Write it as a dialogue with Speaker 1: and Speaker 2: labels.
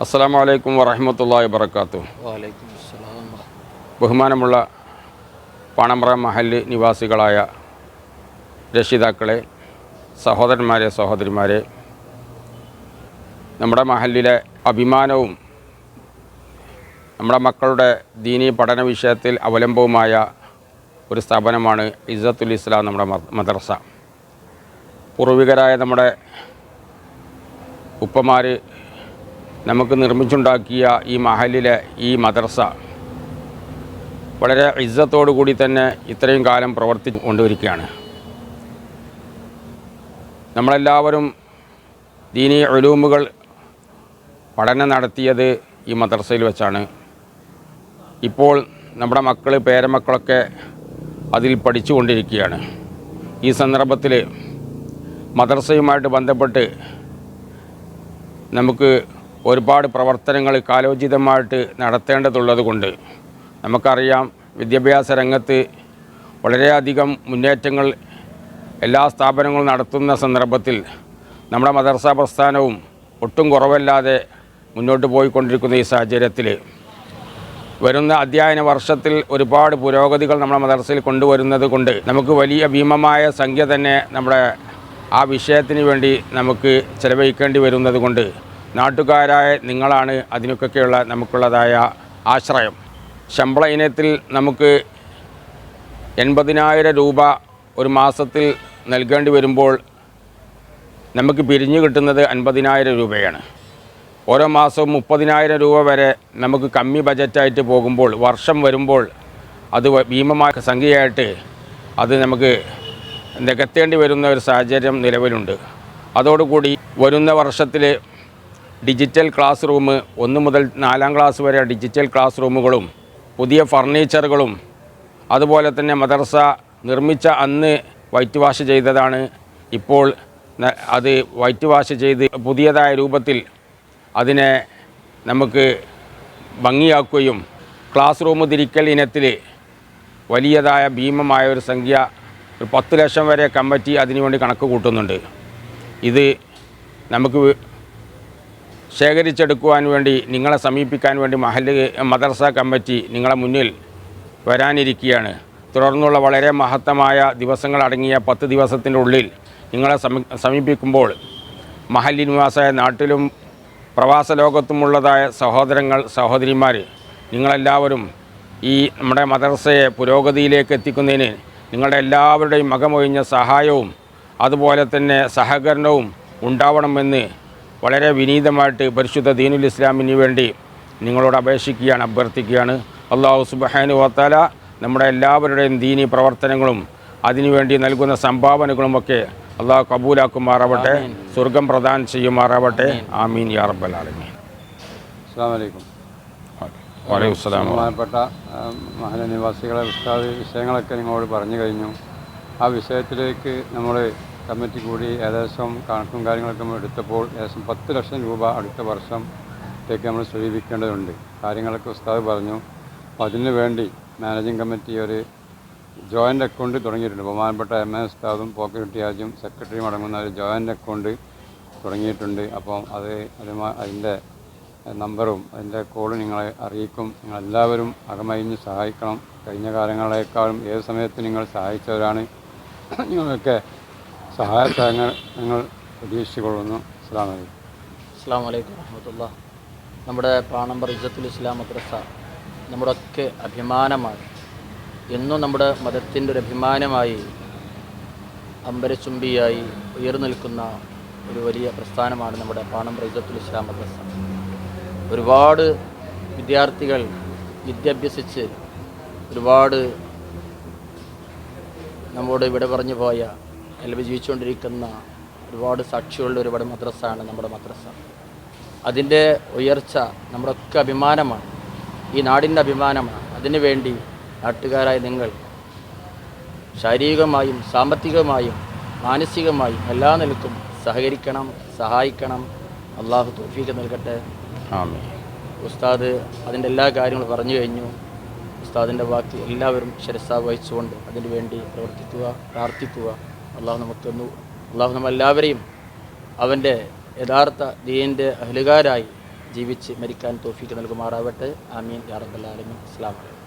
Speaker 1: അസ്സാം വലൈക്കും വറഹമത്തല്ലാ വാബർക്കാത്തു ബഹുമാനമുള്ള പാണമ്പ്ര മഹല്ല് നിവാസികളായ രക്ഷിതാക്കളെ സഹോദരന്മാരെ സഹോദരിമാരെ നമ്മുടെ മഹല്ലിലെ അഭിമാനവും നമ്മുടെ മക്കളുടെ ദീനി പഠന വിഷയത്തിൽ അവലംബവുമായ ഒരു സ്ഥാപനമാണ് ഇസ്സത്തുൽ ഇസ്ലാം നമ്മുടെ മദ്രസ. പൂർവികരായ നമ്മുടെ ഉപ്പമാർ നമുക്ക് നിർമ്മിച്ചുണ്ടാക്കിയ ഈ മഹലിലെ ഈ മദർസ വളരെ ഇജ്ജത്തോടു കൂടി തന്നെ ഇത്രയും കാലം പ്രവർത്തിച്ചു കൊണ്ടുവരികയാണ്. നമ്മളെല്ലാവരും ദീനി ഒലൂമുകൾ പഠനം നടത്തിയത് ഈ മദ്രസയിൽ വെച്ചാണ്. ഇപ്പോൾ നമ്മുടെ മക്കൾ പേരമക്കളൊക്കെ അതിൽ പഠിച്ചുകൊണ്ടിരിക്കുകയാണ്. ഈ സന്ദർഭത്തിൽ മദ്രസയുമായിട്ട് ബന്ധപ്പെട്ട് നമുക്ക് ഒരുപാട് പ്രവർത്തനങ്ങൾ കാലോചിതമായിട്ട് നടത്തേണ്ടതുള്ളത് കൊണ്ട് നമുക്കറിയാം വിദ്യാഭ്യാസ രംഗത്ത് വളരെയധികം മുന്നേറ്റങ്ങൾ എല്ലാ സ്ഥാപനങ്ങളും നടത്തുന്ന സന്ദർഭത്തിൽ നമ്മുടെ മദർസ പ്രസ്ഥാനവും ഒട്ടും കുറവല്ലാതെ മുന്നോട്ട് പോയിക്കൊണ്ടിരിക്കുന്ന ഈ സാഹചര്യത്തിൽ വരുന്ന അധ്യയന വർഷത്തിൽ ഒരുപാട് പുരോഗതികൾ നമ്മുടെ മദർസയിൽ കൊണ്ടുവരുന്നത് കൊണ്ട് നമുക്ക് വലിയ ഭീമമായ സംഖ്യ തന്നെ നമ്മുടെ ആ വിഷയത്തിന് വേണ്ടി നമുക്ക് ചെലവഴിക്കേണ്ടി വരുന്നത് കൊണ്ട് നാട്ടുകാരായ നിങ്ങളാണ് അതിനൊക്കെയുള്ള നമുക്കുള്ളതായ ആശ്രയം. ശമ്പള ഇനത്തിൽ നമുക്ക് എൺപതിനായിരം രൂപ ഒരു മാസത്തിൽ നൽകേണ്ടി വരുമ്പോൾ നമുക്ക് പിരിഞ്ഞു കിട്ടുന്നത് അൻപതിനായിരം രൂപയാണ്. ഓരോ മാസവും മുപ്പതിനായിരം രൂപ വരെ നമുക്ക് കമ്മി ബജറ്റായിട്ട് പോകുമ്പോൾ വർഷം വരുമ്പോൾ അത് ഭീമമായ സംഖ്യയായിട്ട് അത് നമുക്ക് നികത്തേണ്ടി വരുന്ന ഒരു സാഹചര്യം നിലവിലുണ്ട്. അതോടുകൂടി വരുന്ന വർഷത്തിൽ ഡിജിറ്റൽ ക്ലാസ് റൂം ഒന്ന് മുതൽ നാലാം ക്ലാസ് വരെ ഡിജിറ്റൽ ക്ലാസ് റൂമുകളും പുതിയ ഫർണിച്ചറുകളും അതുപോലെ തന്നെ മദർസ നിർമ്മിച്ച അന്ന് വൈറ്റ് വാഷ് ചെയ്തതാണ്. ഇപ്പോൾ അത് വൈറ്റ് വാഷ് ചെയ്ത് പുതിയതായ രൂപത്തിൽ അതിനെ നമുക്ക് ഭംഗിയാക്കുകയും ക്ലാസ് റൂം തിരിക്കൽ ഇനത്തിൽ വലിയതായ ഭീമമായ ഒരു സംഖ്യ ഒരു പത്ത് ലക്ഷം വരെ കമ്മിറ്റി അതിനുവേണ്ടി കണക്ക് കൂട്ടുന്നുണ്ട്. ഇത് നമുക്ക് ശേഖരിച്ചെടുക്കുവാൻ വേണ്ടി നിങ്ങളെ സമീപിക്കാൻ വേണ്ടി മഹൽ മദർസ കമ്മിറ്റി നിങ്ങളെ മുന്നിൽ വരാനിരിക്കുകയാണ്. തുടർന്നുള്ള വളരെ മഹത്തമായ ദിവസങ്ങൾ അടങ്ങിയ പത്ത് ദിവസത്തിന്റെ ഉള്ളിൽ നിങ്ങളെ സമി സമീപിക്കുമ്പോൾ മഹല്ലി നിവാസായ നാട്ടിലും പ്രവാസ ലോകത്തുമുള്ളതായ സഹോദരങ്ങൾ സഹോദരിമാർ നിങ്ങളെല്ലാവരും ഈ നമ്മുടെ മദർസയെ പുരോഗതിയിലേക്ക് എത്തിക്കുന്നതിന് നിങ്ങളുടെ എല്ലാവരുടെയും മകമൊഴിഞ്ഞ സഹായവും അതുപോലെ തന്നെ സഹകരണവും ഉണ്ടാവണമെന്ന് വളരെ വിനീതമായിട്ട് പരിശുദ്ധ ദീനുൽ ഇസ്ലാമിന് വേണ്ടി നിങ്ങളോട് അപേക്ഷിക്കുകയാണ് അഭ്യർത്ഥിക്കുകയാണ്. അള്ളാഹു സുബഹാനു വാത്താല നമ്മുടെ എല്ലാവരുടെയും ദീനി പ്രവർത്തനങ്ങളും അതിനുവേണ്ടി നൽകുന്ന സംഭാവനകളുമൊക്കെ അള്ളാഹു കബൂലാക്കുമാറാവട്ടെ സ്വർഗം പ്രദാനം ചെയ്യുമാറാവട്ടെ. ആമീൻ. യാ റബ്ബൽ ആലമീൻ.
Speaker 2: അസ്സാം വലൈക്കും ബഹുമാനപ്പെട്ട മഹല നിവാസികളെ വിഷയങ്ങളൊക്കെ നിങ്ങളോട് പറഞ്ഞു കഴിഞ്ഞു. ആ വിഷയത്തിലേക്ക് നമ്മൾ കമ്മിറ്റി കൂടി ഏകദേശം കണക്കും കാര്യങ്ങളൊക്കെ എടുത്തപ്പോൾ ഏകദേശം പത്ത് ലക്ഷം രൂപ അടുത്ത വർഷത്തേക്ക് നമ്മൾ സ്വരൂപിക്കേണ്ടതുണ്ട്. കാര്യങ്ങളൊക്കെ ഉസ്താദ് പറഞ്ഞു. അപ്പോൾ അതിന് വേണ്ടി മാനേജിംഗ് കമ്മിറ്റി ഒരു ജോയിന്റ് അക്കൗണ്ട് തുടങ്ങിയിട്ടുണ്ട്. ബഹുമാനപ്പെട്ട എം എ ഉസ്താദും പോക്കറ്റ് ടിയാജും സെക്രട്ടറിയും അടങ്ങുന്ന ഒരു ജോയിന്റ് അക്കൗണ്ട് തുടങ്ങിയിട്ടുണ്ട്. അപ്പം അത് അതുമായി അതിന്റെ നമ്പറും അതിന്റെ കോഡ് നിങ്ങളെ അറിയിക്കും. നിങ്ങളെല്ലാവരും അകമഴിഞ്ഞ് സഹായിക്കണം. കഴിഞ്ഞ കാലങ്ങളേക്കാളും ഏത് സമയത്ത് നിങ്ങൾ സഹായിച്ചവരാണ്? നിങ്ങളൊക്കെ സഹായ നിങ്ങൾ പ്രതീക്ഷിച്ചുകൊള്ളുന്നു. അസ്സാം വലൈക്കും
Speaker 3: അസ്സാം വലൈക്കും വറഹമത്തുള്ള. നമ്മുടെ പാണമ്പർ ഇജ്ജത്തുൽ ഇസ്ലാം മദ്രസ നമ്മുടെ ഒക്കെ അഭിമാനമാണ്. എന്നും നമ്മുടെ മതത്തിന്റെ ഒരു അഭിമാനമായി അമ്പരച്ചുംബിയായി ഉയർന്നു നിൽക്കുന്ന ഒരു വലിയ പ്രസ്ഥാനമാണ് നമ്മുടെ പാണമ്പർ ഇജ്ജത്തുൽ ഇസ്ലാം മദ്രസ. ഒരുപാട് വിദ്യാർത്ഥികൾ വിദ്യാഭ്യസിച്ച് ഒരുപാട് നമ്മോട് ഇവിടെ പറഞ്ഞു പോയ അല്ലെങ്കിൽ ജീവിച്ചുകൊണ്ടിരിക്കുന്ന ഒരുപാട് സാക്ഷികളുടെ ഒരുപാട് മദ്രസയാണ് നമ്മുടെ മദ്രസ. അതിന്റെ ഉയർച്ച നമ്മുടെയൊക്കെ അഭിമാനമാണ്. ഈ നാടിന്റെ അഭിമാനമാണ്. അതിനുവേണ്ടി നാട്ടുകാരായ നിങ്ങൾ ശാരീരികമായും സാമ്പത്തികമായും മാനസികമായും എല്ലാ നിലക്കും സഹകരിക്കണം സഹായിക്കണം. അള്ളാഹു തോഫീക്ക് നൽകട്ടെ. ഉസ്താദ് അതിന്റെ എല്ലാ കാര്യങ്ങളും പറഞ്ഞു കഴിഞ്ഞു. ഉസ്താദിന്റെ വാക്ക് എല്ലാവരും ശിരസ വഹിച്ചുകൊണ്ട് അതിനുവേണ്ടി പ്രവർത്തിക്കുക പ്രാർത്ഥിക്കുക. അള്ളാഹു നമുക്കൊന്നു അള്ളാഹു നമ്മളെല്ലാവരെയും അവന്റെ യഥാർത്ഥ ദീന്റെ അഹലുകാരായി ജീവിച്ച് മരിക്കാൻ തോഫിക്ക് നൽകുമാറാവട്ടെ. ആമീൻ. യാ റബ്ബൽ ആലമീൻ. അസ്സലാമു അലൈക്കും.